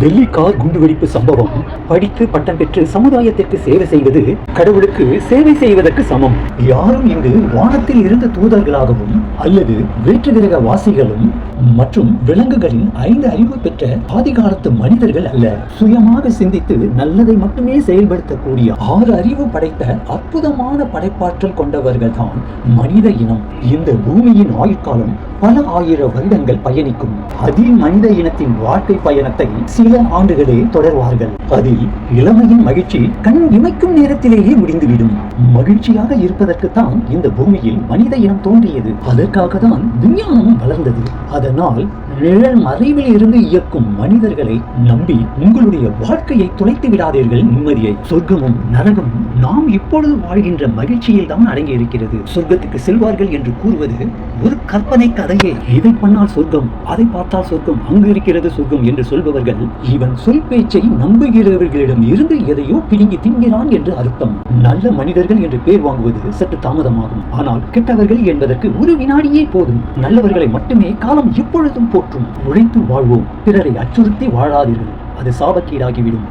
Delhi car குண்டுவெடிப்பு சம்பவம். படித்து பட்டம் பெற்று சமுதாயத்திற்கு சேவை செய்வது கடவுளுக்கு சேவை செய்வதற்கு சமம். யாரும் இங்கு வானத்தில் இருந்த தூதர்களாகவும் அல்லது வேற்று கிரக வாசிகளும் மற்றும் விலங்குகளின் ஐந்து அறிவு பெற்ற ஆதிகாலத்து மனிதர்கள் அல்ல. சுயமாக சிந்தித்து நல்லதை மட்டுமே செயல்படுத்தக்கூடிய ஆறு அறிவு படைத்த அற்புதமான படைப்பாற்றல் கொண்டவர்கள் தான் மனித இனம். இந்த பூமியின் ஆயுட்காலம் பல ஆயிரம் வருடங்கள் பயணிக்கும். அதில் மனித இனத்தின் வாழ்க்கை பயணத்தை சில ஆண்டுகளே தொடர்வார்கள். அதில் இளமையின் மகிழ்ச்சி கண் இமைக்கும் நேரத்திலேயே முடிந்துவிடும். மகிழ்ச்சியாக இருப்பதற்கு தான் இந்த பூமியில் மனித இனம் தோன்றியது. அதற்காக தான் விஞ்ஞானமும் வளர்ந்தது and all நிழல் மறைவில் இருந்து இயக்கும் மனிதர்களை நம்பி உங்களுடைய வாழ்க்கையை துளைத்து விடாதீர்கள். நிம்மதியை சொர்க்கமும் நரகமும் நாம் இப்பொழுது வாழ்கின்ற மகிழ்ச்சியில் தான் அடங்கி இருக்கிறது. சொர்க்கத்துக்கு செல்வார்கள் என்று கூறுவது ஒரு கற்பனை கதையே. இதை பண்ணால் சொர்க்கம் அதை பார்த்தால் சொர்க்கம் அங்கு இருக்கிறது சொர்க்கம் என்று சொல்பவர்கள் இவன் சொல் பேச்சை நம்புகிறவர்களிடம் இருந்து எதையோ பிடுங்கி தின்கிறான் என்று அர்த்தம். நல்ல மனிதர்கள் என்று பேர் வாங்குவது சற்று தாமதமாகும். ஆனால் கெட்டவர்கள் என்பதற்கு ஒரு வினாடியே போதும். நல்லவர்களை மட்டுமே காலம் எப்பொழுதும் மற்றும் உழைத்து வாழ்வோம். பிறரை அச்சுறுத்தி வாழாதீர்கள். அது சாபக்கீடாகிவிடும்.